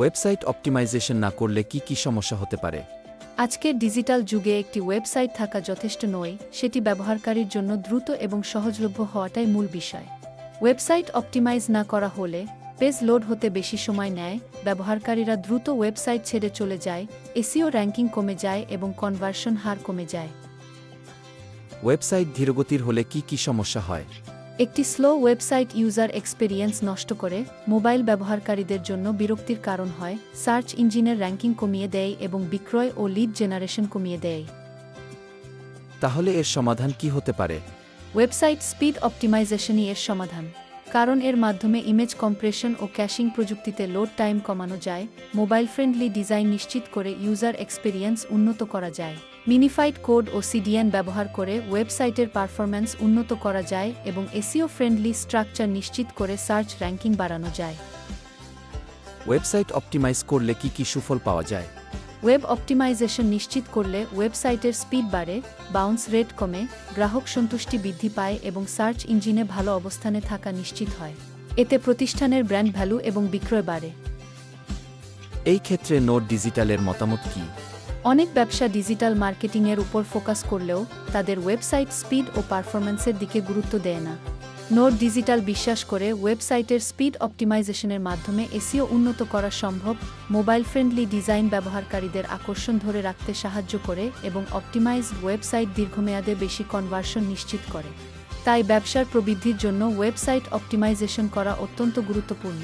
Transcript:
Website optimisation না করলে কি কি সমস্যা হতে পারে? আজকের ডিজিটাল যুগে একটি ওয়েবসাইট থাকা যথেষ্ট নয় সেটি ব্যবহারকারীর জন্য দ্রুত এবং সহজলভ্য হওয়াটাই মূল বিষয়। ওয়েবসাইট অপটিমাইজ না করা হলে পেজ লোড হতে বেশি সময় নেয় ব্যবহারকারীরা দ্রুত ওয়েবসাইট ছেড়ে চলে যায় এসিও র্যাঙ্কিং কমে যায় এবং কনভার্সন হার কমে যায়। ওয়েবসাইট ধীরগতির হলে কি কি সমস্যা হয়? একটি স্লো ওয়েবসাইট ইউজার এক্সপেরিয়েন্স নষ্ট করে মোবাইল ব্যবহারকারীদের জন্য বিরক্তির কারণ হয় সার্চ ইঞ্জিনের র্যাঙ্কিং কমিয়ে দেয় এবং বিক্রয় ও লিড জেনারেশন কমিয়ে দেয়। তাহলে এর সমাধান কি হতে পারে? ওয়েবসাইট স্পিড অপটিমাইজেশনই এর সমাধান। কারণ এর মাধ্যমে ইমেজ কম্প্রেশন ও ক্যাশিং প্রযুক্তিতে লোড টাইম কমানো যায় মোবাইল ফ্রেন্ডলি ডিজাইন নিশ্চিত করে ইউজার এক্সপেরিয়েন্স উন্নত করা যায়। মিনিফাইড কোড ও সিডিএন ব্যবহার করে ওয়েবসাইটের পারফরম্যান্স উন্নত করা যায় এবং এসিও ফ্রেন্ডলি স্ট্রাকচার নিশ্চিত করে সার্চ র্যাঙ্কিং বাড়ানো যায়। ওয়েবসাইট অপটিমাইজ করলে কি কি সুফল পাওয়া যায়? ওয়েব অপটিমাইজেশন নিশ্চিত করলে ওয়েবসাইটের স্পিড বাড়ে বাউন্স রেট কমে গ্রাহক সন্তুষ্টি বৃদ্ধি পায় এবং সার্চ ইঞ্জিনে ভালো অবস্থানে থাকা নিশ্চিত হয়। এতে প্রতিষ্ঠানের ব্র্যান্ড ভ্যালু এবং বিক্রয় বাড়ে। এই ক্ষেত্রে নোট ডিজিটালের মতামত কি? অনেক ব্যবসা ডিজিটাল মার্কেটিংয়ের উপর ফোকাস করলেও তাদের ওয়েবসাইট স্পিড ও পারফরম্যান্সের দিকে গুরুত্ব দেয় না। নোট ডিজিটাল বিশ্বাস করে ওয়েবসাইটের স্পিড অপটিমাইজেশনের মাধ্যমে এসিও উন্নত করা সম্ভব মোবাইল ফ্রেন্ডলি ডিজাইন ব্যবহারকারীদের আকর্ষণ ধরে রাখতে সাহায্য করে এবং অপটিমাইজড ওয়েবসাইট দীর্ঘমেয়াদে বেশি কনভার্সন নিশ্চিত করে। তাই ব্যবসার প্রবৃদ্ধির জন্য ওয়েবসাইট অপটিমাইজেশন করা অত্যন্ত গুরুত্বপূর্ণ।